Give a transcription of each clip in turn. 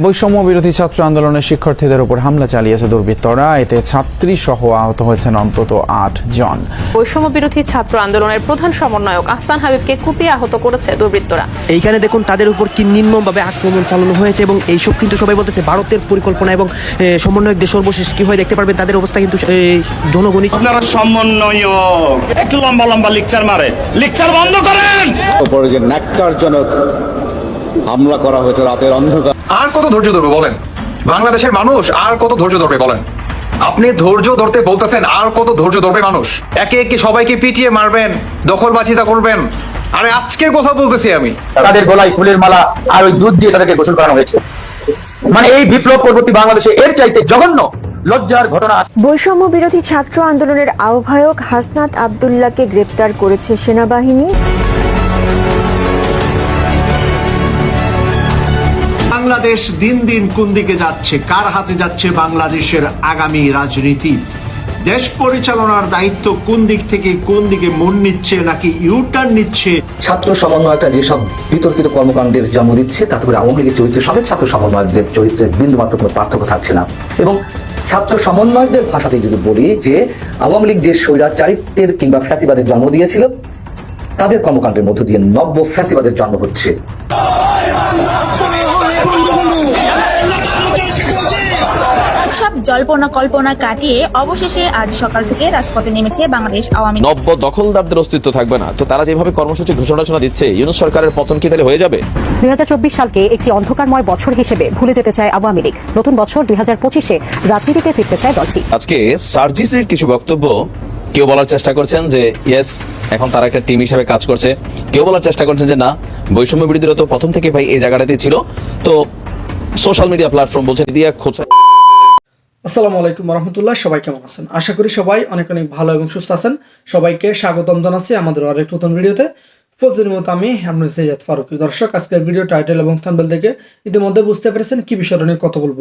বৈষম্য বিরোধী ছাত্র আন্দোলনের শিক্ষার্থীদের উপর হামলা চালিয়েছে দুর্বৃত্তরা। এতে ছাত্রী সহ আহত হয়েছেন অন্তত আট জন। বৈষম্য বিরোধী ছাত্র আন্দোলনের প্রধান সমন্বয়ক আহসান হাবিবকে কুপিয়ে আহত করেছে দুর্বৃত্তরা। এইখানে দেখুন তাদের উপর কি নির্মমভাবে আক্রমণ চালানো হয়েছে এবং এইসব কিন্তু সবাই বলতেছে ভারতের পরিকল্পনা এবং সমন্বয়কদের সর্বশেষ কি হয় দেখতে পারবেন তাদের অবস্থা কিন্তু জনগণই আপনারা সমন্বয়ক একটু লম্বা লম্বা লেকচার মারে। লেকচার বন্ধ করেন! উপরে যে ন্যাক্কারজনক হামলা করা হয়েছে রাতের অন্ধকার। আর কত ধৈর্য ধরবে বলেন? বাংলাদেশের মানুষ আর কত ধৈর্য ধরবে বলেন? আপনি ধৈর্য ধরতে বলতেছেন আর কত ধৈর্য ধরবে মানুষ? একে একে সবাইকে পিটিয়ে মারবেন দখলবাজিতা করবেন। আরে আজকের কথা বলতেছি আমি। তাদের গলায় ফুলের মালা আর ওই দুধ দিয়ে তাদেরকে গোসল করানো হয়েছে। মানে এই বিপ্লব পরবর্তী বাংলাদেশে এর চাইতে জঘন্য লজ্জার ঘটনা বৈষম্য বিরোধী ছাত্র আন্দোলনের আহ্বায়ক হাসনাত আবদুল্লাহকে গ্রেপ্তার করেছে সেনাবাহিনী। বাংলাদেশ দিন দিন কোন দিকে যাচ্ছে, কার হাতে যাচ্ছে বাংলাদেশের আগামী রাজনীতি? দেশ পরিচালনার দায়িত্ব কোন দিক থেকে, কোন দিকে মন নিচ্ছে নাকি ইউটার্ন নিচ্ছে? ছাত্র সমন্বয়করা যেসব বিতর্কিত কর্মকাণ্ডের জন্ম দিচ্ছে, তাতে করে আওয়ামী লীগের চরিত্রের সঙ্গে ছাত্র সমন্বয়কদের চরিত্রের বিন্দুমাত্র কোনো পার্থক্য থাকছে না। এবং ছাত্র সমন্বয়কদের ভাষাতে যদি বলি যে, আওয়ামী লীগ যে স্বৈরাচারিত্বের কিংবা ফ্যাসিবাদের জন্ম দিয়েছিল, তাদের কর্মকাণ্ডের মধ্য দিয়ে নব্য ফ্যাসিবাদের জন্ম হচ্ছে। সব জল্পনা কল্পনা কাটিয়ে অবশেষে আজ সকাল থেকে রাজপথে নেমেছে বাংলাদেশ আওয়ামী। নব্য দখলদারদের অস্তিত্ব থাকবে না। তো তারা যেভাবে কর্মসূচি ঘোষণা দিচ্ছে ইউনুস সরকারের পতন কি তাহলে হয়ে যাবে? দুই সালকে একটি অন্ধকারময় বছর হিসেবে ভুলে যেতে চায় আওয়ামী লীগ। নতুন বছর দুই হাজার পঁচিশে রাজনীতিতে ফিরতে চায় দলটি। আজকে সার্জিসের কিছু বক্তব্য কেউ বলার চেষ্টা করছেন যে ইয়েস এখন তারা একটা টিম হিসেবে কাজ করছে। কেউ বলার চেষ্টা করছেন যে না বৈষম্য বিরোধীরা তো প্রথম থেকে ভাই এই জায়গাটাতেই ছিল। তো সোশ্যাল মিডিয়া প্ল্যাটফর্ম বলছে দিয়া খোঁজা আসসালামু আলাইকুম রহমতুল্লাহ সবাই কেমন আছেন? আশা করি সবাই অনেক অনেক ভালো এবং সুস্থ আছেন। সবাইকে স্বাগতম জানাচ্ছি আমাদের আরেক নতুন ভিডিওতে। প্রতিদিনের মতো আমি আপনার সৈয়দ ফারুকি, দর্শক, আজকের ভিডিও টাইটেল এবং থাম্বেল থেকে ইতিমধ্যে বুঝতে পেরেছেন কি বিষয়টা নিয়ে কথা বলব।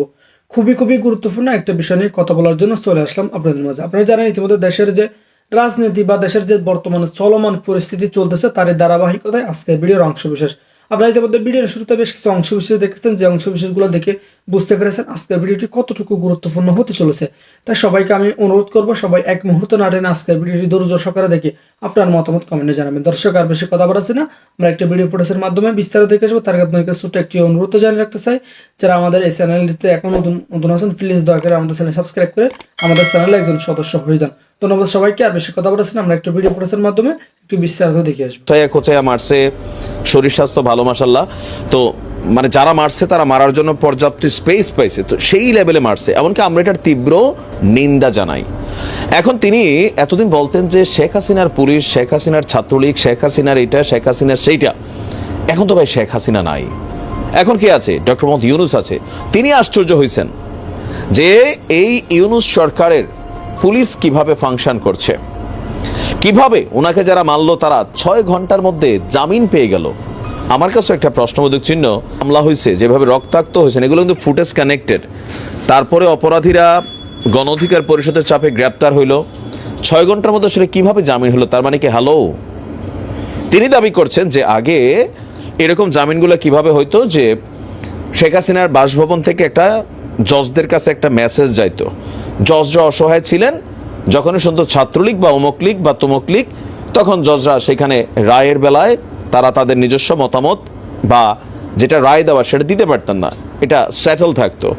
খুবই খুবই গুরুত্বপূর্ণ একটা বিষয় নিয়ে কথা বলার জন্য চলে আসলাম আপনাদের মাঝে। আপনারা জানেন ইতিমধ্যে দেশের যে রাজনীতি বা দেশের যে বর্তমানে চলমান পরিস্থিতি চলতেছে, তারই ধারাবাহিকতায় আজকের ভিডিওর অংশ বিশেষ। আপনারা ইতিমধ্যে ভিডিওর শুরুতে বেশ কিছু অংশ বিশেষ দেখেছেন, যে অংশ বিশেষগুলো দেখে বুঝতে পেরেছেন আজকের ভিডিওটি কতটুকু গুরুত্বপূর্ণ হতে চলেছে। তাই সবাইকে আমি অনুরোধ করব, সবাই এক মুহূর্ত না টেনে আজকের ভিডিওটি ধৈর্য সহকারে দেখে আপনার মতামত কমেন্টে জানাবেন। দর্শক, আর বেশি কথা বলাচ্ছি না, আমরা একটা ভিডিও ফুটেজের মাধ্যমে বিস্তারিত দেখে আসব। তার আপনাদের ছোট্ট একটি অনুরোধ জানিয়ে রাখতে চাই, যারা আমাদের এই চ্যানেলটিতে এখন নতুন নতুন আছেন প্লিজ দয়া করে আমাদের চ্যানেল সাবস্ক্রাইব করে আমাদের চ্যানেলে একজন সদস্য হয়ে যান। ধন্যবাদ সবাইকে। আর বেশি কথা বলেছেন আমরা একটা ভিডিও ফুটেজের মাধ্যমে একটু বিস্তারিত দেখে আসব। খোঁচাইয়া খোঁচাইয়া মারছে, শরীর স্বাস্থ্য ভালো মাসাল্লাহ তো মানে যারা মারছে, তারা মারার জন্য পর্যাপ্ত স্পেস পাইছে। তো সেই লেভেলে মারছে। এমনকি আমরা এটার তীব্র নিন্দা জানাই। এখন তিনি এতদিন বলতেন যে শেখ হাসিনার পুলিশ, শেখ হাসিনার ছাত্রলীগ, শেখ হাসিনার এটা, শেখ হাসিনার সেইটা। এখন তো ভাই শেখ হাসিনা নাই। এখন কি আছে? ডক্টর মোহাম্মদ ইউনুস আছে। তিনি আশ্চর্য হয়েছেন যে এই ইউনুস সরকারের পুলিশ কীভাবে ফাংশন করছে? কীভাবে ওনাকে যারা মারলো তারা ছয় ঘণ্টার মধ্যে জামিন পেয়ে গেল? আমার কাছে একটা প্রশ্নবোধক চিহ্ন হামলা হয়েছে, যেভাবে রক্তাক্ত হয়েছে এগুলো কিন্তু ফুটেজ কানেক্টেড। তারপরে অপরাধীরা গণ অধিকার পরিষদের চাপে গ্রেপ্তার হইল। ছয় ঘণ্টার মধ্যে আসলে কীভাবে জামিন হলো, তার মানে কি হ্যালো? তিনি দাবি করছেন যে আগে এরকম জামিনগুলো কীভাবে হইতো যে শেখ হাসিনার বাসভবন থেকে একটা জজদের কাছে একটা মেসেজ যাইতো জজরা অসহায় ছিলেন। যখনই শুনতো ছাত্রলীগ বা অমুক লীগ বা তমুক লীগ, তখন জজরা সেখানে রায়ের বেলায় তারা তাদের নিজস্ব মতামত বা যেটা রায় দেওয়া সেটা দিতে পারতেন না। এটা সেটেল থাকতো।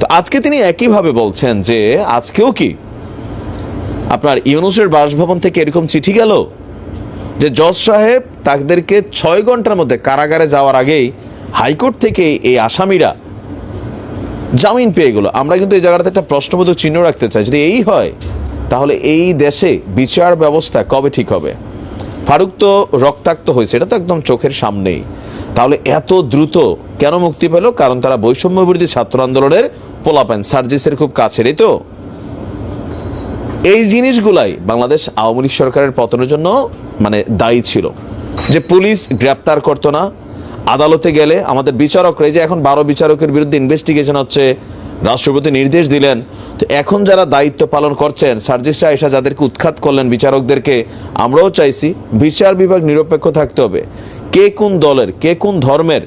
তো আজকে তিনি একইভাবে বলছেন যে, আজকেও কি আপনার ইউনুসের বাসভবন থেকে এরকম চিঠি গেল যে, জজ সাহেব তাদেরকে ছয় ঘণ্টার মধ্যে কারাগারে যাওয়ার আগেই হাইকোর্ট থেকে এই আসামিরা জামিন পেয়ে গেল। আমরা কিন্তু এই জায়গাটাতে একটা প্রশ্নবোধক চিহ্ন রাখতে চাই। যদি এই হয়, তাহলে এই দেশে বিচার ব্যবস্থা কবে ঠিক হবে? ফারুক তো রক্তাক্ত হয়েছে, এটা তো একদম চোখের সামনেই। তাহলে এত দ্রুত কেন মুক্তি পেল? কারণ তারা বৈষম্য বিরোধী ছাত্র আন্দোলনের পোলাপেন, সার্জিসের খুব কাছেরই তো। এই জিনিসগুলাই বাংলাদেশ আওয়ামী লীগ সরকারের পতনের জন্য মানে দায়ী ছিল। যে পুলিশ গ্রেপ্তার করতো না আদালতে গেলে আমাদের বিচারকরা এই যে এখন বারো বিচারকের বিরুদ্ধে ইনভেস্টিগেশন হচ্ছে, রাষ্ট্রপতি নির্দেশ দিলেন। তো এখন যারা দায়িত্ব পালন করছেন সার্জিস্টরা এসা যাদেরকে উৎখাত করলেন বিচারকদেরকে, আমরাও চাইছি বিচার বিভাগ নিরপেক্ষ থাকতে হবে। কে কোন দলের, কে কোন ধর্মের,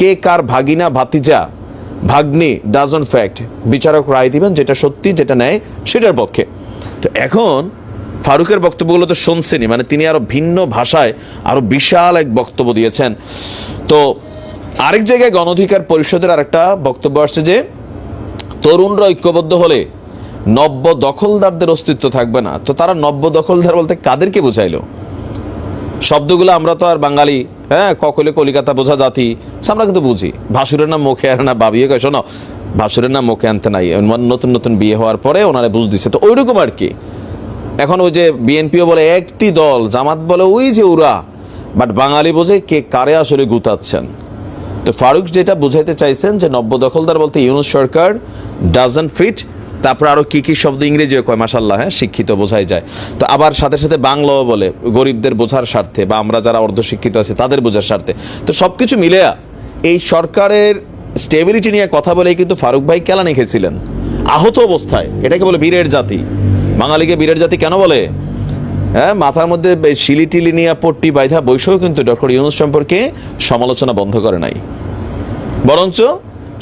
কে কার ভাগিনা, ভাতিজা, ভাগ্নি ডাজন ফ্যাক্ট বিচারক রায় দিবেন যেটা সত্যি, যেটা নেয় সেটার পক্ষে। তো এখন ফারুকের বক্তব্যগুলো তো শুনছেনই মানে তিনি আরও ভিন্ন ভাষায় আরও বিশাল এক বক্তব্য দিয়েছেন। তো আরেক জায়গায় গণ অধিকার পরিষদের আরেকটা বক্তব্য আসছে যে, তরুণরা ঐক্যবদ্ধ হলে নব্য দখলদারদের অস্তিত্ব থাকবে না। তো তারা নব্য দখলদার বলতে কাদেরকে বুঝাইলো? শব্দগুলো আমরা তো আর বাঙালি হ্যাঁ ককলে কলিকাতা বোঝা জাতি আমরা কিন্তু বুঝি। ভাসুরের নাম মুখে আর না বাবিয়ে কয়, শোনো, ভাসুরের নাম মুখে আনতে নাই, নতুন নতুন বিয়ে হওয়ার পরে ওনারা বুঝ দিচ্ছে তো ওইরকম আর কি। এখন ওই যে বিএনপিও বলে একটি দল, জামাত বলে ওই যে ওরা। বাট বাঙালি বোঝে কে কারে আসলে গুতাচ্ছেন। তো ফারুক যেটা বুঝাইতে চাইছেন যে নব্য দখলদার বলতে ইউনুস সরকার ডাজন ফিট তারপর আরও কি কি শব্দ ইংরেজিও কয় মাসাল্লাহ হ্যাঁ শিক্ষিত বোঝাই যায়। তো আবার সাথে সাথে বাংলাও বলে, গরিবদের বোঝার স্বার্থে বা আমরা যারা অর্ধশিক্ষিত আছি তাদের বোঝার স্বার্থে। তো সবকিছু মিলে এই সরকারের স্টেবিলিটি নিয়ে কথা বলেই কিন্তু ফারুক ভাই কেলানি খেয়েছিলেন আহত অবস্থায়, এটাকে বলে বীরের জাতি। বাঙালিকে বিরাট জাতি কেন বলে? হ্যাঁ মাথার মধ্যে শিলি টিলি নিয়ে পট্টি বাইধা বৈশও কিন্তু ডক্টর ইউনুস সম্পর্কে সমালোচনা বন্ধ করে নাই। বরঞ্চ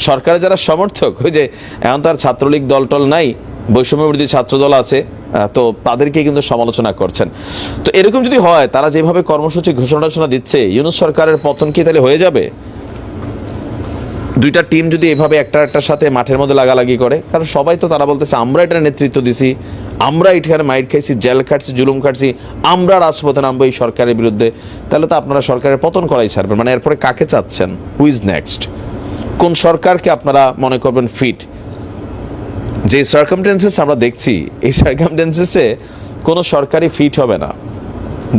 সরকারের যারা সমর্থক, ওই যে এখন তার ছাত্রলীগ দল টল নাই বৈষম্যবর্তী ছাত্র দল আছে তো তাদেরকে কিন্তু সমালোচনা করছেন। তো এরকম যদি হয়, তারা যেভাবে কর্মসূচি ঘোষণা টোষণা দিচ্ছে, ইউনুস সরকারের পতন কি তাহলে হয়ে যাবে? দুইটা টিম যদি এভাবে একটা একটার সাথে মাঠের মধ্যে লাগালাগি করে, কারণ সবাই তো তারা বলতেছে, আমরা এটার নেতৃত্ব দিছি আমরা এখানে মাইট খাইছি, জেল খাটছি, জুলুম খাটছি, আমরা রাজপথে নামবো এই সরকারের বিরুদ্ধে। তাহলে তো আপনারা সরকারের পতন করাই ছাড়বেন। মানে এরপরে কাকে চাচ্ছেন? হুইজ নেক্সট কোন সরকারকে আপনারা মনে করবেন ফিট যে সার্কামটেন্সেস আমরা দেখছি, এই সার্কামটেন্সেসে কোনো সরকারই ফিট হবে না।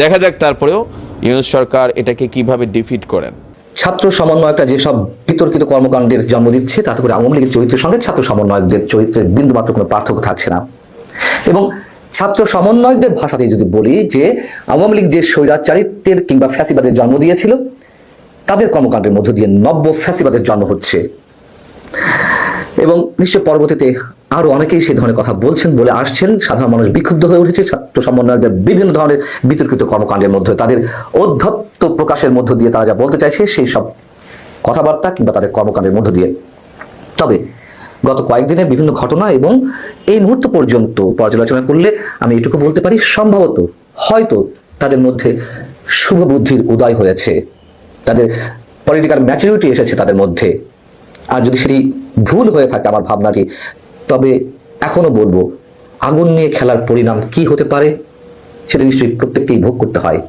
দেখা যাক তারপরেও ইউনুস সরকার এটাকে কীভাবে ডিফিট করেন। ছাত্র সমন্বয়করা যেসব বিতর্কিত কর্মকাণ্ডের জন্ম দিচ্ছে, তাতে করে আওয়ামী লীগের চরিত্রের সঙ্গে ছাত্র সমন্বয়কদের চরিত্রের বিন্দুমাত্র কোনো পার্থক্য থাকছে না। এবং ছাত্র সমন্বয়কদের ভাষাতে যদি বলি যে আওয়ামী লীগ যে স্বৈরাচারিত্বের কিংবা ফ্যাসিবাদের জন্ম দিয়েছিল, তাদের কর্মকাণ্ডের মধ্য দিয়ে নব্য ফ্যাসিবাদের জন্ম হচ্ছে। এবং নিশ্চয় পরবর্তীতে আরও অনেকেই সেই ধরনের কথা বলছেন বলে আসছেন। সাধারণ মানুষ বিক্ষুব্ধ হয়ে উঠেছে। ছাত্র সমন্বয়কদের বিভিন্ন ধরনের বিতর্কিত কর্মকাণ্ডের মধ্যে তাদের অধ্যত্ত প্রকাশের মধ্য দিয়ে তারা যা বলতে চাইছে সেই সব কথাবার্তা কিংবা তাদের কর্মকাণ্ডের মধ্য দিয়ে। তবে গত কয়েকদিনের বিভিন্ন ঘটনা এবং এই মুহূর্ত পর্যন্ত পর্যালোচনা করলে আমি এটুকু বলতে পারি, সম্ভবত হয়তো তাদের মধ্যে শুভ বুদ্ধির উদয় হয়েছে। তাদের পলিটিক্যাল ম্যাচুরিটি এসেছে তাদের মধ্যে। আর যদি সেটি ভুল হয়ে থাকে আমার ভাবনাটি, তবে এখনও বলব, আগুন নিয়ে খেলার পরিণাম কি হতে পারে, সেটা নিশ্চয়ই প্রত্যেককেই ভোগ করতে হয়।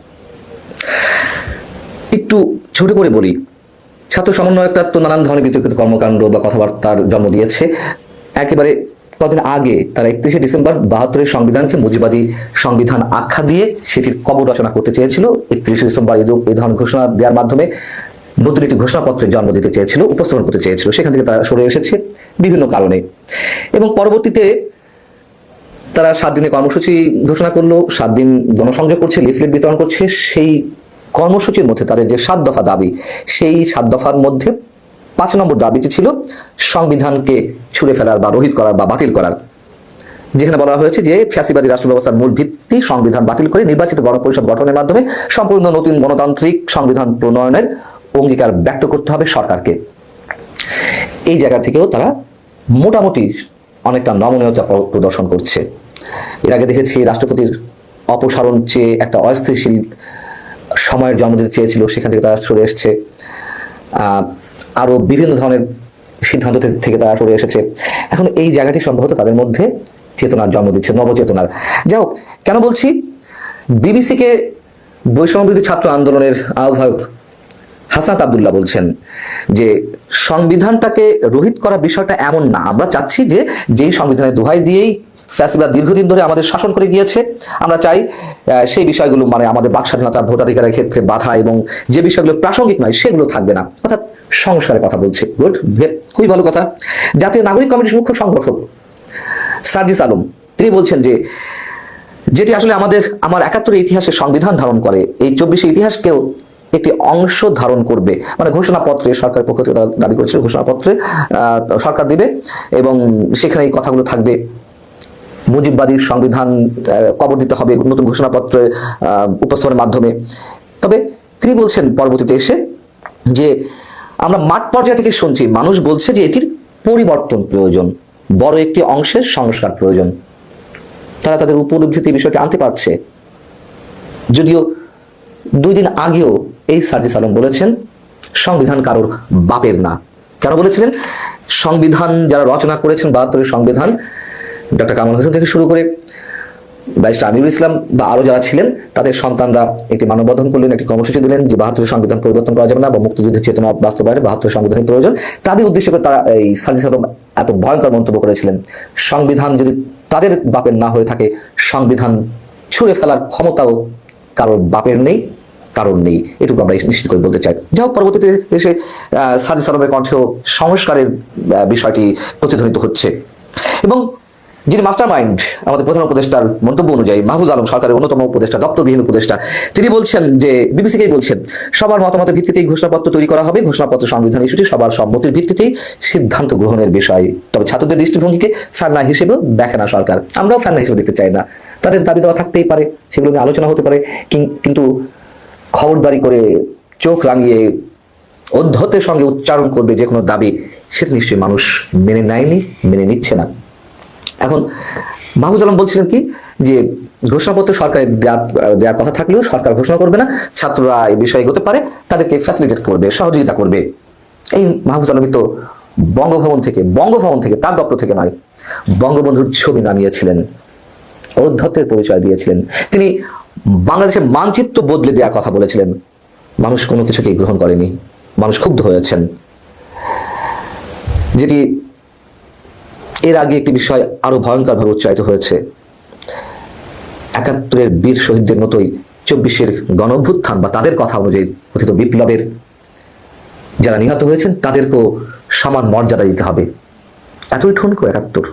একটু ছোট করে বলি ছাত্র সমন্বয়করা তো নানান ধরনের বিতর্কিত কর্মকাণ্ড বা কথাবার্তার জন্ম দিয়েছে। একেবারে কদিন আগে, তারা একত্রিশে ডিসেম্বর, বাহাত্তরের সংবিধানকে মুজিবাদী সংবিধান আখ্যা দিয়ে সেটির কবর রচনা করতে চেয়েছিল। একত্রিশে ডিসেম্বর এই এই ধরনের ঘোষণা দেওয়ার মাধ্যমে নতুন একটি ঘোষণাপত্রের জন্ম দিতে চেয়েছিল, উপস্থাপন করতে চেয়েছিল। সেখান থেকে তারা সরে এসেছে বিভিন্ন কারণে। এবং পরবর্তীতে তারা সাত দিনের কর্মসূচি ঘোষণা করল, সাত দিন গণসংযোগ করছে, লিফলেট বিতরণ করছে, সেই কর্মসূচির মধ্যে তাদের যে সাত দফা দাবি, সেই সাত দফার মধ্যে পাঁচ নম্বর দাবিটি ছিল সংবিধানকে ছুড়ে ফেলার বা রহিত করার বা বাতিল করার। যেখানে বলা হয়েছে যে ফ্যাসিবাদী রাষ্ট্র ব্যবস্থার মূল ভিত্তি সংবিধান বাতিল করে নির্বাচিত গণপরিষদ গঠনের মাধ্যমে সম্পূর্ণ নতুন গণতান্ত্রিক সংবিধান প্রণয়নের অঙ্গীকার ব্যক্ত করতে হবে সরকারকে। এই জায়গা থেকেও তারা মোটামুটি অনেকটা নমনীয়তা প্রদর্শন করছে। এর আগে দেখেছি রাষ্ট্রপতির অপসারণ চেয়ে একটা অস্থিতিশীল সময়ের জন্ম দিতে চেয়েছিল সেখান থেকে তারা সরে এসছে। আহ, আরও বিভিন্ন ধরনের সিদ্ধান্ত থেকে তারা সরে এসেছে। এখন এই জায়গাটি সম্ভবত তাদের মধ্যে চেতনার জন্ম দিচ্ছে নবচেতনার। যাই হোক কেন বলছি? বিবিসিকে বৈষম্যবিরোধী ছাত্র আন্দোলনের আহ্বায়ক হাসান আব্দুল্লাহ বলছেন যে সংবিধানটাকে রোহিত করার বিষয়টা এমন না। আমরা চাচ্ছি যে যেই সংবিধানের দোহাই দিয়েই ফ্যাসিবাদ দীর্ঘদিন ধরে আমাদের শাসন করে গিয়েছে। আমরা চাই সেই বিষয়গুলো মানে আমাদের বাক স্বাধীনতা ভোটাধিকারের ক্ষেত্রে বাধা এবং যে বিষয়গুলো প্রাসঙ্গিক নয়, সেগুলো থাকবে না। অর্থাৎ সংস্কারের কথা বলছে। গুড খুবই ভালো কথা। জাতীয় নাগরিক কমিটির মুখ্য সংগঠক সার্জিস আলম, তিনি বলছেন যে, যেটি আসলে আমাদের, আমার একাত্তরের ইতিহাসে সংবিধান ধারণ করে, এই চব্বিশে ইতিহাসকেও একটি অংশ ধারণ করবে। মানে ঘোষণাপত্রে সরকার পক্ষ থেকে দাবি করেছিল ঘোষণাপত্রে সরকার দিবে এবং সেখানে এই কথাগুলো থাকবে। মুজিববাদী সংবিধান কবর দিতে হবে নতুন ঘোষণাপত্রে উপস্থাপনের মাধ্যমে। তবে তিনি বলছেন পরবর্তীতে এসে যে আমরা মাঠ পর্যায় থেকে শুনছি, মানুষ বলছে যে এটির পরিবর্তন প্রয়োজন, বড় একটি অংশের সংস্কার প্রয়োজন। তারা তাদের উপলব্ধিতে বিষয়টি আনতে পারছে। যদিও দুই দিন আগেও এই সার্জিস আলম বলেছেন, সংবিধান কারোর বাপের না। কেন বলেছিলেন? সংবিধান যারা রচনা করেছেন, বাহাত্তরের সংবিধান ডক্টর কামাল হোসেন থেকে শুরু করে ব্যারিস্টার আমিরুল ইসলাম বা আরও যারা ছিলেন, তাদের সন্তানরা একটি মানববন্ধন করলেন, একটি কর্মসূচি দিলেন যে বাহাত্তরের সংবিধান পরিবর্তন করা যাবে না বা মুক্তিযুদ্ধের চেতনা বাস্তবায়নে বাহাত্তরের সংবিধানের প্রয়োজন। তাদের উদ্দেশ্য করে তারা এই সার্জিস আলম এত ভয়ঙ্কর মন্তব্য করেছিলেন। সংবিধান যদি তাদের বাপের না হয়ে থাকে, সংবিধান ছুঁড়ে ফেলার ক্ষমতাও কারোর বাপের নেই কারণ নেই। এটুকু আমরা নিশ্চিত করে বলতে চাই। যাই হোক, পরবর্তীতে এসে সার্জিস আলমের কণ্ঠেও সংস্কারের বিষয়টি প্রতিধ্বনিত হচ্ছে। এবং যিনি মাস্টার মাইন্ড আমাদের প্রধান উপদেষ্টার মন্তব্য অনুযায়ী মাহফুজ আলম সরকারের অন্যতম উপদেষ্টা, দপ্তরবিহীন উপদেষ্টা, তিনি বলছেন যে, বিবিসিকেই বলছেন, সবার মতামতের ভিত্তিতেই ঘোষণাপত্র তৈরি করা হবে, ঘোষণাপত্র সংবিধান ইস্যুটি সবার সম্মতির ভিত্তিতেই সিদ্ধান্ত গ্রহণের বিষয়। তবে ছাত্রদের দৃষ্টিভঙ্গিকে ফেলনা হিসেবেও দেখে না সরকার। আমরাও ফেলনা হিসেবে দেখতে চাই না। তাদের দাবি দেওয়া থাকতেই পারে, সেগুলো নিয়ে আলোচনা হতে পারে, কিন- কিন্তু খবরদারি করে চোখ রাঙিয়ে অধ্যতের সঙ্গে উচ্চারণ করবে যে কোনো দাবি, সেটা নিশ্চয়ই মানুষ মেনে নেয়নি, মেনে নিচ্ছে না। এখন মাহবুজ আলম বলছিলেন কি, যে ঘোষণাপত্র সরকারের দেওয়ার কথা থাকলেও সরকার ঘোষণা করবে না, ছাত্ররা এই বিষয়ে এগোতে পারে, তাদেরকে ফ্যাসিলিটেট করবে, সহযোগিতা করবে। এই মাহবুজ আলমী তো বঙ্গভবন থেকে বঙ্গভবন থেকে, তার দপ্তর থেকে নয়, বঙ্গবন্ধুর ছবি নামিয়েছিলেন অধ্যত্তের পরিচয় দিয়েছিলেন। তিনি বাংলাদেশের মানচিত্র বদলে দেওয়ার কথা বলেছিলেন। মানুষ কোনো কিছুকেই গ্রহণ করেনি, মানুষ ক্ষুব্ধ হয়েছেন। যেটি এর আগে একটি বিষয় আরও ভয়ঙ্করভাবে উচ্চারিত হয়েছে। একাত্তরের বীর শহীদদের মতোই চব্বিশের গণঅভ্যুত্থান বা তাদের কথা অনুযায়ী কথিত বিপ্লবের যারা নিহত হয়েছেন, তাদেরকেও সমান মর্যাদা দিতে হবে। এতই ঠনকো একাত্তর।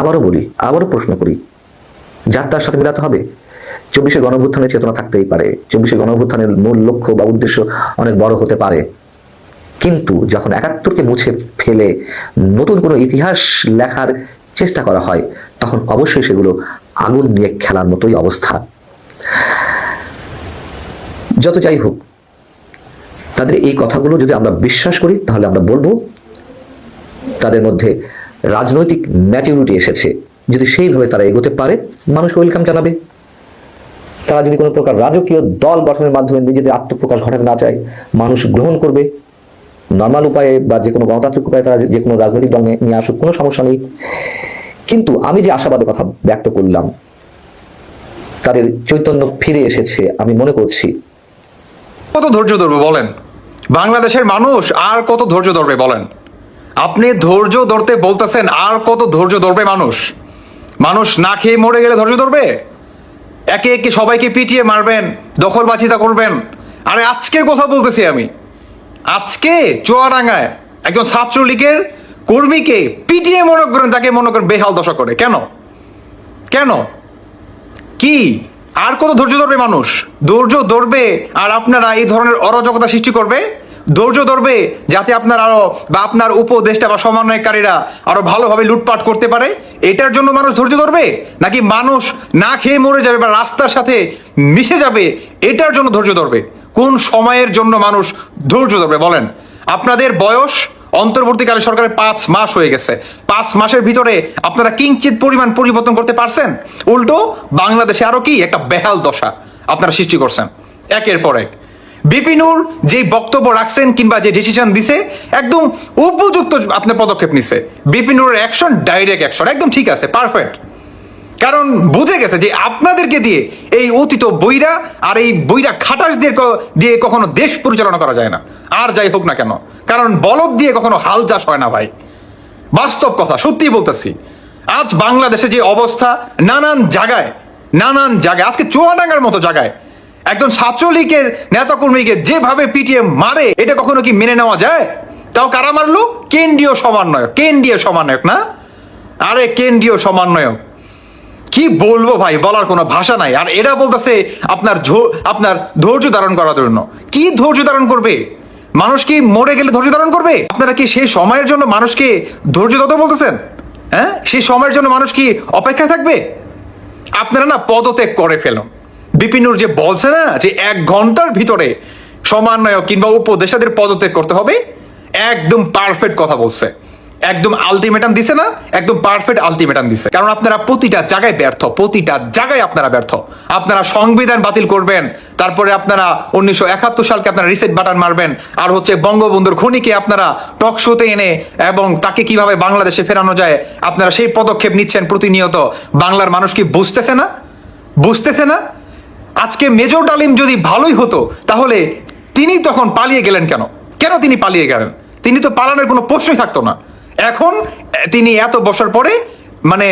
আবারও বলি, আবারও প্রশ্ন করি, যার তার সাথে মিলাতে হবে? চব্বিশের গণঅভ্যুত্থানের চেতনা থাকতেই পারে। চব্বিশের গণঅভ্যুত্থানের মূল লক্ষ্য বা উদ্দেশ্য অনেক বড় হতে পারে। কিন্তু যখন একাত্তরকে মুছে ফেলে নতুন কোনো ইতিহাস লেখার চেষ্টা করা হয়, তখন অবশ্যই সেগুলো আগুন নিয়ে খেলার মতোই অবস্থা। যত যাই হোক, তাদের এই কথাগুলো যদি আমরা বিশ্বাস করি, তাহলে আমরা বলব, তাদের মধ্যে রাজনৈতিক ম্যাচিউরিটি এসেছে। যদি সেইভাবে তারা এগোতে পারে মানুষ ওয়েলকাম জানাবে। তারা যদি কোনো প্রকার রাজকীয় দল গঠনের মাধ্যমে নিজেদের আত্মপ্রকাশ ঘটাতে না চায়, মানুষ গ্রহণ করবে। নর্মাল উপায়ে বা যে কোনো গণতান্ত্রিক উপায়ে তারা যে কোনো রাজনৈতিক দল নিয়ে আসুক, কোনো সমস্যা নেই। কিন্তু আমি যে আশাবাদের কথা ব্যক্ত করলাম, তাদের চৈতন্য ফিরে এসেছে আমি মনে করছি। কত ধৈর্য ধরবে বলেন? বাংলাদেশের মানুষ আর কত ধৈর্য ধরবে বলেন? আপনি ধৈর্য ধরতে বলতেছেন, আর কত ধৈর্য ধরবে মানুষ? মানুষ না খেয়ে মরে গেলে ধৈর্য ধরবে? একে একে সবাইকে পিটিয়ে মারবেন, দখলবাজিতা করবেন। আরে আজকের কথা বলতেছি আমি। আজকে চুয়াডাঙ্গায় একজন ছাত্রলীগের কর্মীকে পিটিয়ে মনে করেন, তাকে মনে করেন বেহাল দশা করে। কেন? কেন? কি? আর কত ধৈর্য ধরবে মানুষ? ধৈর্য ধরবে আর আপনারা এই ধরনের অরাজকতা সৃষ্টি করবে? ধৈর্য ধরবে যাতে আপনার আরও বা আপনার উপদেষ্টা বা সমন্বয়কারীরা আরও ভালোভাবে লুটপাট করতে পারে? এটার জন্য মানুষ ধৈর্য ধরবে? নাকি মানুষ না খেয়ে মরে যাবে বা রাস্তার সাথে মিশে যাবে? এটার জন্য ধৈর্য ধরবে। কোন সময়ের জন্য মানুষ ধৈর্য ধরবে? বলেন, আপনাদের বয়স অন্তর্বর্তীকালে সরকারের পাঁচ মাস হয়ে গেছে। পাঁচ মাসের ভিতরে আপনারা কিঞ্চিত পরিমাণ পরিবর্তন করতে পারছেন? উল্টো, বাংলাদেশে আরও কি? একটা বেহাল দশা আপনারা সৃষ্টি করছেন। একের পর এক। বিপিনুর যে বক্তব্য রাখছেন কিংবা যে ডিসিশন দিছে, একদম উপযুক্ত আপনার পদক্ষেপ নিছে। বিপিনুরের অ্যাকশন ডাইরেক্ট অ্যাকশন একদম ঠিক আছে পারফেক্ট কারণ বুঝে গেছে যে আপনাদেরকে দিয়ে এই অতীত বইরা আর এই বইরা খাটাস দিয়ে কখনো দেশ পরিচালনা করা যায় না। আর যাই হোক না কেন। কারণ বলদ দিয়ে কখনো হাল চাষ হয় না ভাই। বাস্তব কথা সত্যি বলতেছি। আজ বাংলাদেশে যে অবস্থা, নানান জায়গায় নানান জায়গায়, আজকে চুয়াডাঙ্গার মতো জায়গায়, একজন ছাত্রলীগের নেতাকর্মীকে যেভাবে পিটিয়ে মারে, এটা কখনো কি মেনে নেওয়া যায়? তাও কারা মারলো? কেন্দ্রীয় সমন্বয়ক কেন্দ্রীয় সমন্বয়ক না? আরে কেন্দ্রীয় সমন্বয়ক। কি বলব ভাই? বলার কোনো ভাষা নাই। আর এরা বলতেছে আপনার আপনার ধৈর্য ধারণ করার জন্য। কি ধৈর্য ধারণ করবে? মানুষ কি মরে গেলে ধৈর্য ধারণ করবে? আপনারা কি সেই সময়ের জন্য মানুষকে ধৈর্য ধরতে বলতেছেন? হ্যাঁ? সেই সময়ের জন্য মানুষ কি অপেক্ষায় থাকবে? আপনারা না পদত্যাগ করে ফেলুন বিপিনুর যে বলছে না, যে এক ঘণ্টার ভিতরে সমন্বয়ক কিংবা উপদেষ্টাদের পদত্যাগ করতে হবে, একদম পারফেক্ট কথা বলছে। একদম আলটিমেটাম দিছে না, একদম পারফেক্ট আলটিমেটাম দিছে। কারণ আপনারা প্রতিটা জায়গায় ব্যর্থ, প্রতিটা জায়গায় আপনারা ব্যর্থ। আপনারা সংবিধান বাতিল করবেন, তারপরে আপনারা উনিশশো একাত্তর সালকে আপনারা রিসেট বাটন মারবেন, আর হচ্ছে বঙ্গবন্ধুর খনিকে আপনারা টক শোতে এনে এবং তাকে কীভাবে বাংলাদেশে ফেরানো যায়, আপনারা সেই পদক্ষেপ নিচ্ছেন প্রতিনিয়ত। বাংলার মানুষ কি বুঝতেছে না? বুঝতেছে না? আজকে মেজর ডালিম যদি ভালোই হতো, তাহলে তিনি তখন পালিয়ে গেলেন কেন? কেন তিনি পালিয়ে গেলেন? তিনি তো পালানোর কোনো প্রশ্নই থাকতো না। এখন তিনি এত বছর পরে মানে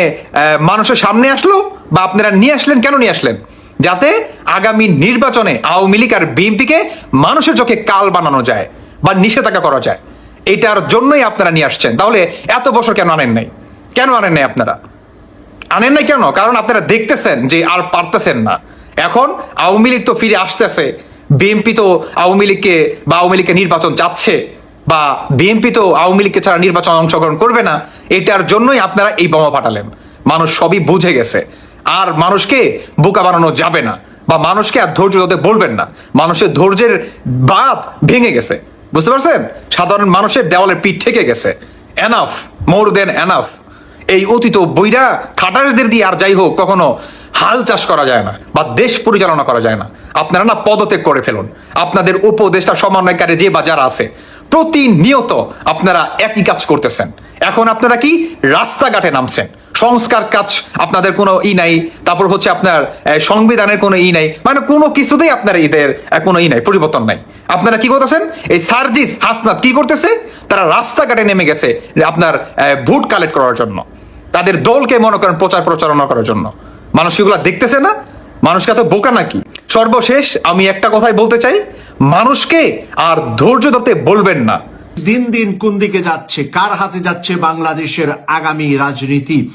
মানুষের সামনে আসলো বা আপনারা নিয়ে আসলেন, কেন নিয়ে আসলেন? যাতে আগামী নির্বাচনে আওয়ামী লীগ আর বিএনপিকে মানুষের চোখে কাল বানানো যায় বা নিষেধাজ্ঞা করা যায়। এটার জন্যই আপনারা নিয়ে আসছেন। তাহলে এত বছর কেন আনেন নাই? কেন আনেন নাই আপনারা? আনেন নাই কেন? কারণ আপনারা দেখতেছেন যে আর পারতেছেন না। এখন আওয়ামী লীগ তো ফিরে আসতেছে। বিএনপি তো আওয়ামী লীগকে বা আওয়ামী লীগকে নির্বাচন চাচ্ছে। বা বিএনপি তো আওয়ামী লীগকে ছাড়া নির্বাচন অংশগ্রহণ করবে না, এটার জন্যই আপনারা এই বোমা ফাটালেন। মানুষ সবই বুঝে গেছে। আর মানুষকে বোকা বানানো যাবে না বা মানুষকে আর ধৈর্য ধরতে বলবেন না। মানুষের ধৈর্যের বাদ ভেঙে গেছে। বুঝতে পারছেন? সাধারণ মানুষের দেওয়ালের পিঠ থেকে গেছে। এনাফ মোর দেন এনাফ এই অতীত বইরা খাটারদের দিয়ে আর যাই হোক, কখনো হাল চাষ করা যায় না বা দেশ পরিচালনা করা যায় না। আপনারা না পদত্যাগ করে ফেলুন। আপনাদের উপদেষ্টা, সমন্বয়কারী যে বাজার আছে প্রতিনিয়ত আপনারা একই কাজ করতেছেন। এখন আপনারা কি রাস্তাঘাটে নামছেন? সংস্কার কাজ আপনাদের কোনো ই নাই, তারপর হচ্ছে আপনার সংবিধানের কোনো ই নাই মানে কোনো কিছুতেই আপনার এদের কোনো ই নাই, পরিবর্তন নাই। আপনারা কি করতেছেন? এই সার্জিস হাসনাত কি করতেছে? তারা রাস্তাঘাটে নেমে গেছে আপনার ভোট কালেক্ট করার জন্য। তাদের দলকে মনে করেন প্রচার প্রচারণা করার জন্য। মানুষ কিগুলা দেখতেছে না? মানুষকে তো বোকা নাকি? সর্বশেষ আমি একটা কথাই বলতে চাই মানুষকে আর ধৈর্য ধরতে বলবেন না। দিন দিন কোন দিকে যাচ্ছে, কার হাতে যাচ্ছে বাংলাদেশের আগামী রাজনীতি?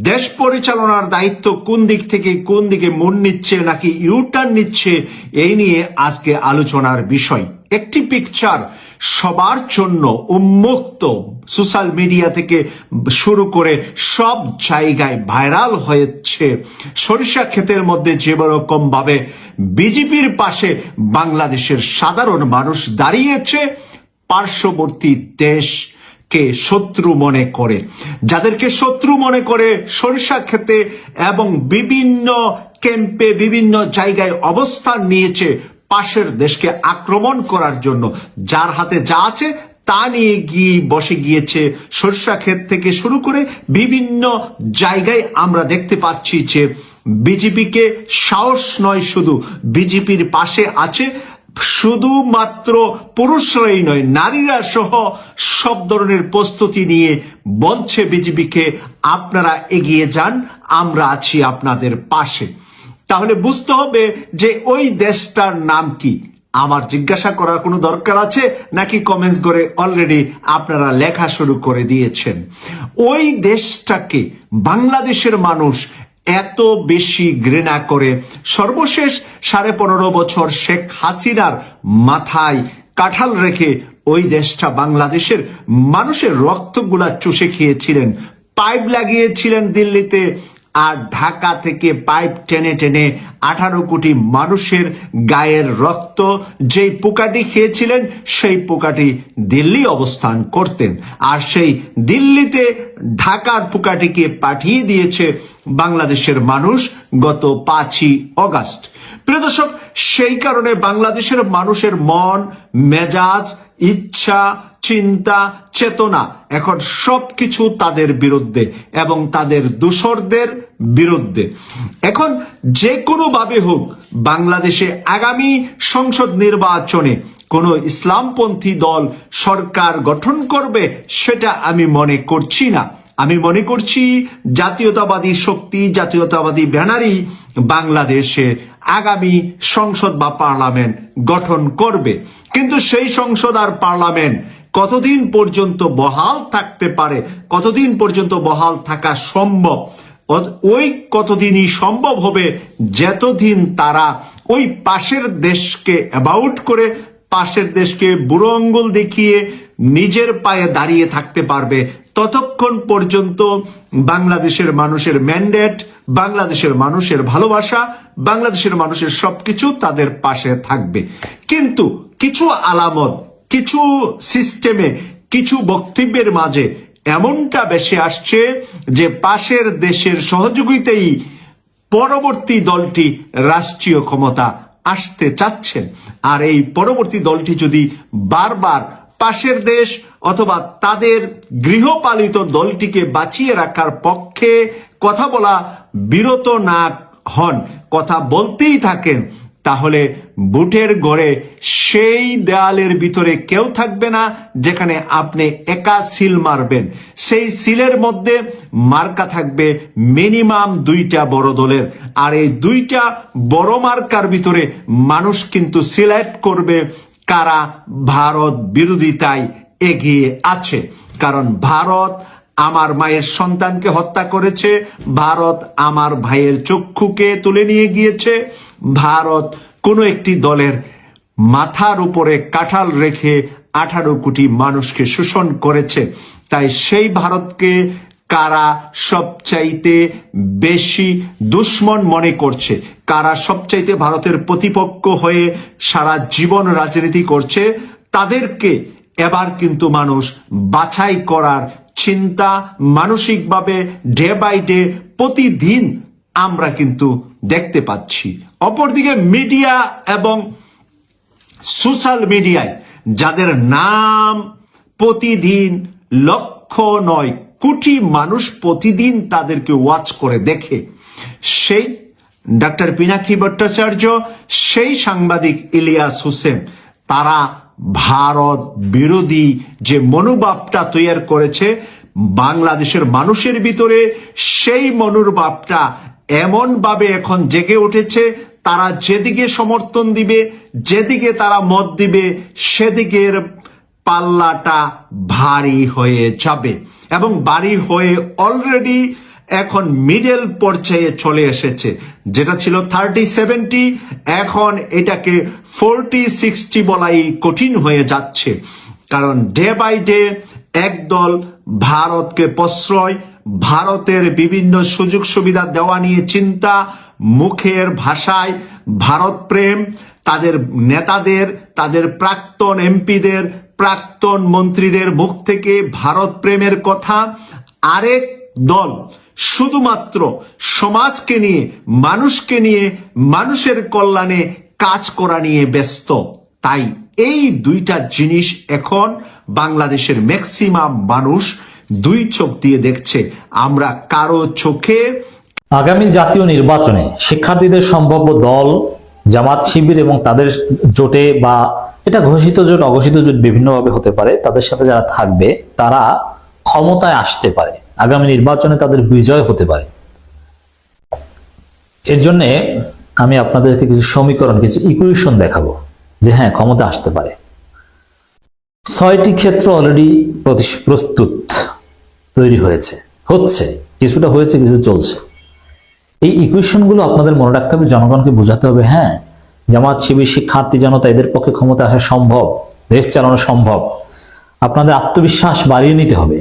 দেশ পরিচালনার দায়িত্ব কোন দিক থেকে, কোন দিকে মন নিচ্ছে নাকি ইউটার্ন নিচ্ছে, এই নিয়ে আজকে আলোচনার বিষয়। একটি পিকচার সবার জন্য উন্মুক্ত সোশ্যাল মিডিয়া থেকে শুরু করে সব জায়গায় ভাইরাল হয়েছে। সরিষা ক্ষেতের মধ্যে যে ভাবে বিজেপির পাশে বাংলাদেশের সাধারণ মানুষ দাঁড়িয়েছে, পার্শ্ববর্তী দেশকে শত্রু মনে করে। যাদেরকে শত্রু মনে করে সরিষা খেতে এবং বিভিন্ন ক্যাম্পে বিভিন্ন জায়গায় অবস্থান নিয়েছে পাশের দেশকে আক্রমণ করার জন্য যার হাতে যা আছে তা নিয়ে গিয়ে বসে গিয়েছে সরিষা ক্ষেত থেকে শুরু করে বিভিন্ন জায়গায় আমরা দেখতে পাচ্ছি যে বিজেপিকে সাহস নয় শুধু, বিজেপির পাশে আছে শুধুমাত্র পুরুষরাই নয়, নারীরা সহ সব ধরনের প্রস্তুতি নিয়ে বলছে বিজেপিকে আপনারা এগিয়ে যান, আমরা আছি আপনাদের পাশে। তাহলে বুঝতে হবে যে ওই দেশটার নাম কি। আমার জিজ্ঞাসা করার কোনো দরকার আছে? নাকি কমেন্টস করে অলরেডি আপনারা লেখা শুরু করে দিয়েছেন। ওই দেশটাকে বাংলাদেশের মানুষ এত বেশি ঘৃণা করে। সর্বশেষ সাড়ে পনেরো বছর শেখ হাসিনার মাথায় কাঁঠাল রেখে ওই দেশটা বাংলাদেশের মানুষের রক্তগুলা চুষে খেয়েছিলেন। পাইপ লাগিয়েছিলেন দিল্লিতে। আর ঢাকা থেকে পাইপ টেনে টেনে আঠারো কোটি মানুষের গায়ের রক্ত, যেই পোকাটি খেয়েছিলেন, সেই পোকাটি দিল্লি অবস্থান করতেন। আর সেই দিল্লিতে ঢাকার পোকাটিকে পাঠিয়ে দিয়েছে বাংলাদেশের মানুষ গত পাঁচই অগাস্ট। প্রিয় দর্শক, সেই কারণে বাংলাদেশের মানুষের মন, মেজাজ, ইচ্ছা, চিন্তা, চেতনা এখন সবকিছু তাদের বিরুদ্ধে এবং তাদের দূষরদের বিরুদ্ধে। এখন যে কোনো ভাবে হোক বাংলাদেশে আগামী সংসদ নির্বাচনে কোন ইসলামপন্থী দল সরকার গঠন করবে, সেটা আমি মনে করছি না। আমি মনে করছি জাতীয়তাবাদী শক্তি, জাতীয়তাবাদী ব্যানারই বাংলাদেশে আগামী সংসদ বা পার্লামেন্ট গঠন করবে। কিন্তু সেই সংসদ আর পার্লামেন্ট কতদিন পর্যন্ত বহাল থাকতে পারে, কতদিন পর্যন্ত বহাল থাকা সম্ভব ওই কতদিনই সম্ভব হবে, যতদিন তারা ওই পাশের দেশকে অ্যাবাউট করে, পাশের দেশকে বুড়ো আঙ্গুল দেখিয়ে নিজের পায়ে দাঁড়িয়ে থাকতে পারবে, ততক্ষণ পর্যন্ত বাংলাদেশের মানুষের ম্যান্ডেট বাংলাদেশের মানুষের ভালোবাসা, বাংলাদেশের মানুষের সবকিছু তাদের পাশে থাকবে। কিন্তু কিছু আলামত, কিছু সিস্টেমে কিছু বক্তব্যের মাঝে এমনটা বেশি আসছে যে পাশের দেশের সহযোগিতাই পরবর্তী দলটি রাষ্ট্রীয় ক্ষমতা আসতে চাচ্ছেন আর এই পরবর্তী দলটি যদি বারবার পাশের দেশ অথবা তাদের গৃহপালিত দলটিকে বাঁচিয়ে রাখার পক্ষে কথা বলা বিরত না হন, কথা বলতেই থাকেন তাহলে বুটের গড়ে সেই দেয়ালের ভিতরে কেউ থাকবে না যেখানে আপনি একা সিল মারবেন। সেই সিলের মধ্যে মার্কা থাকবে মিনিমাম দুইটা বড় দলের। আর এই দুইটা বড় মার্কার ভিতরে মানুষ কিন্তু সিলেক্ট করবে কারা ভারত বিরোধিতায় এগিয়ে আছে। কারণ ভারত আমার মায়ের সন্তানকে হত্যা করেছে, ভারত আমার ভাইয়ের চক্ষুকে তুলে নিয়ে গিয়েছে ভারত কোনো একটি দলের মাথার উপরে কাঁঠাল রেখে আঠারো কোটি মানুষকে শোষণ করেছে। তাই সেই ভারতকে কারা সবচাইতে বেশি দুশ্মন মনে করছে, কারা সবচাইতে ভারতের প্রতিপক্ষ হয়ে সারা জীবন রাজনীতি করছে, তাদেরকে এবার কিন্তু মানুষ বাছাই করার চিন্তা মানসিকভাবে ডে বাই ডে প্রতিদিন আমরা কিন্তু দেখতে পাচ্ছি। অপরদিকে মিডিয়া এবং সোশ্যাল মিডিয়ায় যাদের নাম প্রতিদিন লক্ষ নয়, কোটি মানুষ প্রতিদিন তাদেরকে ওয়াচ করে দেখে। সেই ডাক্তার পিনাকি ভট্টাচার্য, সেই সাংবাদিক ইলিয়াস হোসেন, তারা ভারত বিরোধী যে মনোভাবটা তৈরি করেছে, বাংলাদেশের মানুষের ভিতরে সেই মনোভাবটা এমন ভাবে এখন জেগে উঠেছে, তারা যেদিকে সমর্থন দিবে, যেদিকে তারা মত দিবে, সেদিকের পাল্লাটা ভারী হয়ে যাবে। এবং ভারী হয়ে অলরেডি এখন মিডল পর্যায়ে চলে এসেছে। যেটা ছিল থার্টি সেভেন্টি এখন এটাকে ফোরটি সিক্সটি বলাই কঠিন হয়ে যাচ্ছে। কারণ ডে বাই ডে একদল ভারতকে প্রশ্রয় ভারতের বিভিন্ন সুযোগ সুবিধা দেওয়া নিয়ে চিন্তা, মুখের ভাষায় ভারত প্রেম, তাদের নেতাদের, তাদের প্রাক্তন এমপিদের, প্রাক্তন মন্ত্রীদের মুখ থেকে ভারত প্রেমের কথা। আরেক দল শুধুমাত্র সমাজকে নিয়ে, মানুষকে নিয়ে, মানুষের কল্যাণে কাজ করা নিয়ে ব্যস্ত। তাই এই দুইটা জিনিস এখন বাংলাদেশের ম্যাক্সিমাম মানুষ দুই চোখ দিয়ে দেখছে, আমরা কারও চোখে আগামী জাতীয় নির্বাচনে শিক্ষার্থীদের সম্ভাব্য দল, জামাত, শিবির এবং তাদের জোটে বা এটা ঘোষিত জোট, অঘোষিত জোট বিভিন্নভাবে হতে পারে, তাদের সাথে যারা থাকবে, তারা ক্ষমতায় আসতে পারে। আগামী নির্বাচনে তাদের বিজয় হতে পারে। এর জন্য আমি আপনাদেরকে কিছু সমীকরণ, কিছু ইকুয়েশন দেখাবো যে হ্যাঁ ক্ষমতা আসতে পারে। ছয়টি ক্ষেত্র অলরেডি প্রস্তুত। তৈরি হয়েছে, হচ্ছে, কিছুটা হয়েছে, কিছু চলছে। এই ইকুয়েশনগুলো আপনাদের মনে রাখতে হবে, জনগণকে বোঝাতে হবে হ্যাঁ জামাত, শিবির, শিক্ষার্থী জনতা এদের পক্ষে ক্ষমতা আসা সম্ভব, দেশ চালানো সম্ভব। আপনাদের আত্মবিশ্বাস বাড়িয়ে নিতে হবে।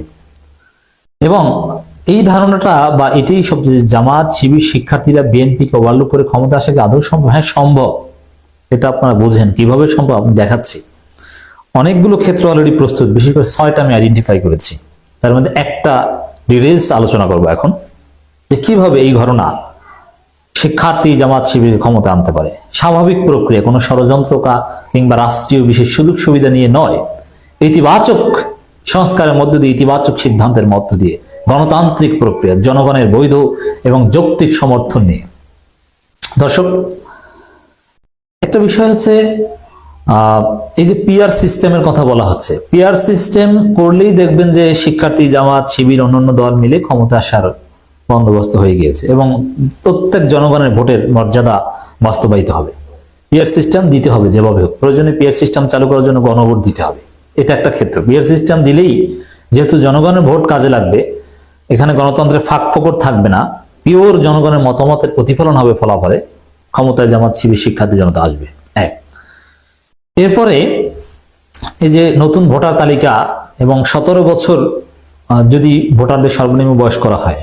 এবং এই ধারণাটা বা এটাই সবচেয়ে জামাত, শিবির, শিক্ষার্থীরা বিএনপিকে ওভারলুক করে ক্ষমতা আসা কি আদৌ সম্ভব? হ্যাঁ সম্ভব। এটা আপনারা বোঝেন, কীভাবে সম্ভব? আমি দেখাচ্ছি। অনেকগুলো ক্ষেত্র অলরেডি প্রস্তুত, বিশেষ করে ছয়টা আমি আইডেন্টিফাই করেছি। তার মধ্যে একটা ডিটেলস আলোচনা করব এখন, যে কীভাবে এই ঘটনা শিক্ষার্থী, জামাত, শিবির ক্ষমতা আনতে পারে। স্বাভাবিক প্রক্রিয়া, কোনো ষড়যন্ত্রকা কিংবা রাষ্ট্রীয় বিশেষ সুযোগ সুবিধা নিয়ে নয়। ইতিবাচক সংস্কারের মধ্য দিয়ে, ইতিবাচক সিদ্ধান্তের মধ্য দিয়ে, গণতান্ত্রিক প্রক্রিয়া, জনগণের বৈধ এবং যৌক্তিক সমর্থন নিয়ে। দর্শক, একটা বিষয় হচ্ছে এই যে পিয়ার সিস্টেমের কথা বলা হচ্ছে পিয়ার সিস্টেম করলেই দেখবেন যে শিক্ষার্থী, জামাত, শিবির, অন্যান্য দল মিলে ক্ষমতা আসার বন্দোবস্ত হয়ে গিয়েছে এবং প্রত্যেক জনগণের ভোটের মর্যাদা বাস্তবায়িত হবে। পিয়ার সিস্টেম দিতে হবে যেভাবে হোক। প্রয়োজনে পিয়ার সিস্টেম চালু করার জন্য গণভোট দিতে হবে। এটা একটা ক্ষেত্র। পিয়ার সিস্টেম দিলেই যেহেতু জনগণের ভোট কাজে লাগবে, এখানে গণতন্ত্রের ফাঁক ফোকর থাকবে না, পিওর জনগণের মতামতের প্রতিফলন হবে ফলাফলে, ক্ষমতায় জামাত, শিবির, শিক্ষার্থী জনতা আসবে। এরপরে এই যে নতুন ভোটার তালিকা এবং সতেরো বছর যদি ভোটারদের সর্বনিম্ন বয়স করা হয়,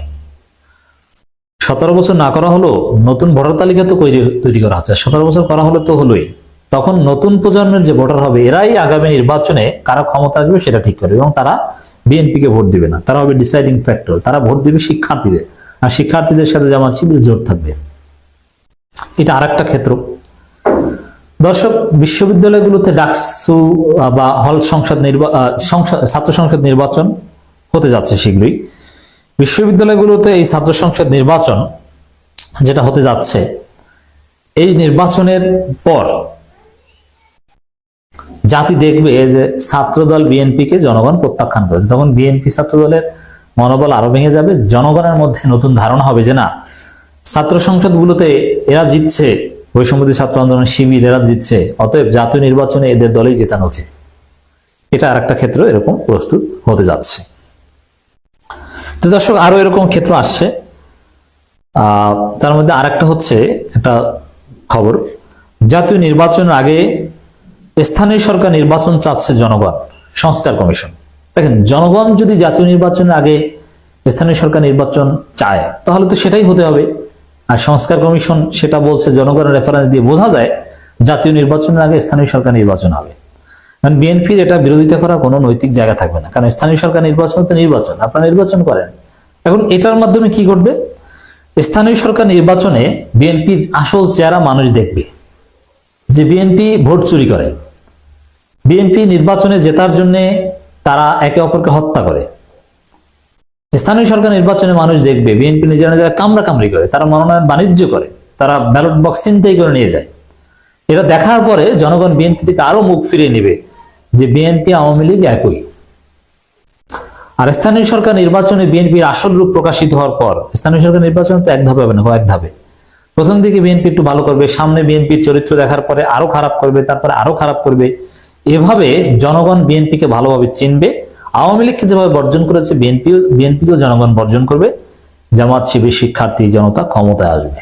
সতেরো বছর না করা হলো নতুন ভোটার তালিকা তো তৈরি করা হচ্ছে সতেরো বছর করা হলো তো হলোই। তখন নতুন প্রজন্মের যে ভোটার হবে, এরাই আগামী নির্বাচনে কারা ক্ষমতা আসবে সেটা ঠিক করবে এবং তারা বিএনপি কে ভোট দিবে না। তারা হবে ডিসাইডিং ফ্যাক্টর তারা ভোট দিবে শিক্ষার্থীদের। আর শিক্ষার্থীদের সাথে জামাত শিবির জোট থাকবে। এটা আরেকটা ক্ষেত্র। দর্শক, বিশ্ববিদ্যালয়গুলোতে ডাকসু বা হল সংসদ, ছাত্র সংসদ নির্বাচন হতে যাচ্ছে শীঘ্রই। বিশ্ববিদ্যালয়গুলোতে এই ছাত্র সংসদ নির্বাচন যেটা হতে যাচ্ছে, এই নির্বাচনের পর জাতি দেখবে যে ছাত্রদল বিএনপিকে জনগণ প্রত্যাখ্যান করেছে। তখন বিএনপি ছাত্রদলের মনোবল আরও ভেঙে যাবে। জনগণের মধ্যে নতুন ধারণা হবে যে না, ছাত্র সংসদগুলোতে এরা জিতছে বৈষম্যদী ছাত্র আন্দোলন শিবির এরা জিতছে অতএব জাতীয় নির্বাচনে এদের দলেই জেতানো উচিত। এটা আর একটা ক্ষেত্র এরকম প্রস্তুত হতে যাচ্ছে। তো দর্শক আরও এরকম ক্ষেত্র আসছে। তার মধ্যে আরেকটা হচ্ছে একটা খবর। জাতীয় নির্বাচনের আগে স্থানীয় সরকার নির্বাচন চাচ্ছে জনগণ, সংস্কার কমিশন। দেখেন, জনগণ যদি জাতীয় নির্বাচনের আগে স্থানীয় সরকার নির্বাচন চায়, তাহলে তো সেটাই হতে হবে। আর সংস্কার কমিশন সেটা বলছে, জনগণের রেফারেন্স দিয়ে বোঝা যায় জাতীয় নির্বাচনের আগে স্থানীয় সরকার নির্বাচন হবে। কারণ বিএনপির এটা বিরোধিতা করার কোনো নৈতিক জায়গা থাকবে না। কারণ স্থানীয় সরকার নির্বাচন তো নির্বাচন, আপনারা নির্বাচন করেন। এখন এটার মাধ্যমে কি ঘটবে? স্থানীয় সরকার নির্বাচনে বিএনপির আসল চেহারা মানুষ দেখবে। যে বিএনপি ভোট চুরি করে। বিএনপি নির্বাচনে জেতার জন্য তারা একে অপরকে হত্যা করে। স্থানীয় সরকার নির্বাচনে মানুষ দেখবে বিএনপি নিজেরা নিজেরা কামড়া কামড়ি করে, তারা মনোনয়ন বাণিজ্য করে, তারা ব্যালট বক্স চিন্তাই করে নিয়ে যায়। এটা দেখার পরে জনগণ বিএনপি থেকে আরও মুখ ফিরিয়ে নেবে যে বিএনপি আওয়ামী লীগ একই। আর স্থানীয় সরকার নির্বাচনে বিএনপির আসল রূপ প্রকাশিত হওয়ার পর, স্থানীয় সরকার নির্বাচন তো এক ধাপে হবে না, কয়েক ধাপে। প্রথম দিকে বিএনপি একটু ভালো করবে, সামনে বিএনপির চরিত্র দেখার পরে আরও খারাপ করবে, তারপরে আরও খারাপ করবে। এভাবে জনগণ বিএনপিকে ভালোভাবে চিনবে আওয়ামী লীগকে যেভাবে বর্জন করেছে বিএনপি বিএনপিকেও জনগণ বর্জন করবে। জামাত শিবির শিক্ষার্থী জনতা ক্ষমতায় আসবে।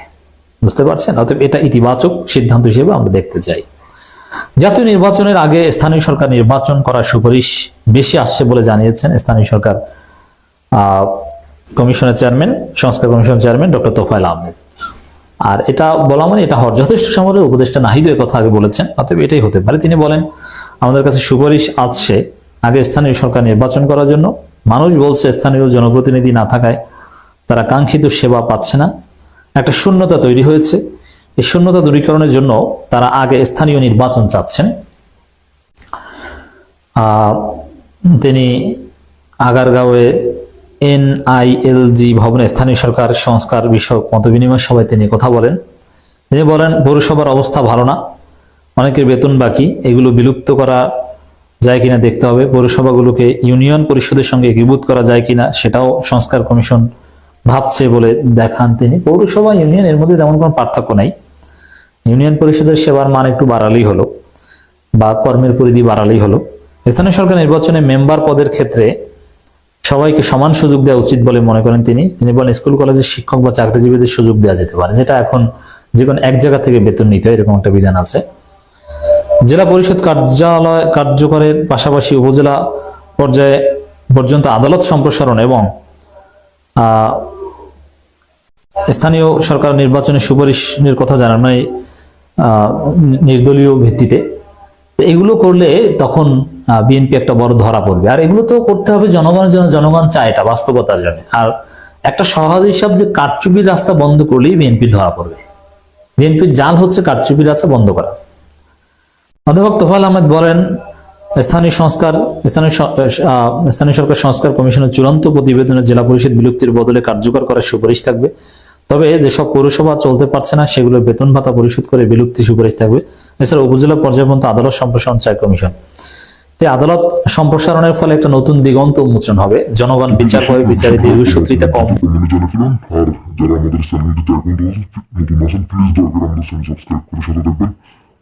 বুঝতে পারছেন? অতএব এটা ইতিবাচক সিদ্ধান্ত হিসেবে আমরা দেখতে চাই। জাতীয় নির্বাচনের আগে স্থানীয় সরকার নির্বাচন করার সুপারিশ বেশি আসছে বলে জানিয়েছেন স্থানীয় সরকার কমিশনের চেয়ারম্যান, সংস্কার কমিশনের চেয়ারম্যান ডক্টর তোফায়েল আহমেদ। আর এটা বলা মানে এটা হওয়ার যথেষ্ট সময় উপদেষ্টা নাহিদ কথা আগে বলেছেন, অতএব এটাই হতে পারে। তিনি বলেন, আমাদের কাছে সুপারিশ আসছে আগে স্থানীয় সরকার নির্বাচন করার জন্য। মানুষ বলছে স্থানীয় জনপ্রতিনিধি না থাকায় তারা কাঙ্ক্ষিত সেবা পাচ্ছে না। একটা শূন্যতা তৈরি হয়েছে। এই শূন্যতা দূরীকরণের জন্য তারা আগে স্থানীয় নির্বাচন চাচ্ছেন। তিনি আগারগাঁওয়ে এনআইএলজি ভবনে স্থানীয় সরকার সংস্কার বিষয়ক মতবিনিময় সভায় তিনি কথা বলেন। তিনি বলেন, পৌরসভার অবস্থা ভালো না। অনেকের বেতন বাকি। এগুলো বিলুপ্ত করা যায় কিনা দেখতে হবে। পৌরসভাগুলোকে ইউনিয়ন পরিষদের সঙ্গে একীভূত করা যায় কিনা সেটাও সংস্কার কমিশন ভাবছে বলে দেখান তিনি। পৌরসভা, ইউনিয়ন এর মধ্যে তেমন কোনো পার্থক্য নাই। ইউনিয়ন পরিষদের সেবার মান একটু বাড়ালেই হলো বা কর্মের পরিধি বাড়ালেই হলো। স্থানীয় সরকার নির্বাচনে মেম্বার পদের ক্ষেত্রে সবাইকে সমান সুযোগ দেওয়া উচিত বলে মনে করেন তিনি। তিনি বলেন, স্কুল, কলেজের শিক্ষক বা চাকরিজীবীদের সুযোগ দেওয়া যেতে পারে, যেটা এখন যে কোনো এক জায়গা থেকে বেতন নিতে হয়, এরকম একটা বিধান আছে। জেলা পরিষদ কার্যালয় কার্যকরের পাশাপাশি উপজেলা পর্যায়ে পর্যন্ত আদালত সম্প্রসারণ এবং স্থানীয় সরকার নির্বাচনের সুপারিশের কথা জানান মানে নির্দলীয় ভিত্তিতে। এগুলো করলে তখন বিএনপি একটা বড় ধরা পড়বে। আর এগুলো তো করতে হবে জনগণের জন্য জনগণ চায় এটা বাস্তবতার জন্য। আর একটা সহজ হিসাব যে কারচুপির রাস্তা বন্ধ করলেই বিএনপি ধরা পড়বে। বিএনপির জাল হচ্ছে কারচুপির রাস্তা বন্ধ করা। অধ্যাপক তোফাল আহমেদ বলেন, স্থানীয় সংস্কার, স্থানীয় স্থানীয় সরকার সংস্কার কমিশনের চূড়ান্ত প্রতিবেদনে জেলা পরিষদ বিলুপ্তির বদলে কার্যকর করার সুপারিশ থাকবে। তবে যেসব পৌরসভা চলতে পারছে না সেগুলোর বেতন ভাতা পরিশোধ করে বিলুপ্তি সুপারিশ থাকবে। এছাড়া উপজেলা পর্যায় পর্যন্ত আদালত সম্প্রসারণ চায় কমিশন। তো আদালত সম্প্রসারণের ফলে একটা নতুন দিগন্ত উন্মোচন হবে। জনগণ বিচার পাবে বিচারে দীর্ঘসূত্রিতা কম।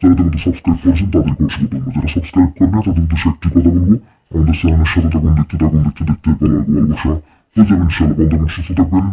যারা ইতিমধ্যে সাবস্ক্রাইব করেছেন, তাদেরকে অসংখ্য ধন্যবাদ। যারা সাবস্ক্রাইব করবে তাদের উদ্দেশ্যে একটি কথা বলব। আমাদের চ্যানেলের সাথে থাকুন, দেখতে থাকুন, দেখতে দেখতে লাগবে ভালোবাসা হয়ে যাবেন ইনশাআল্লাহ ভালো থাকুন সুস্থ থাকবেন।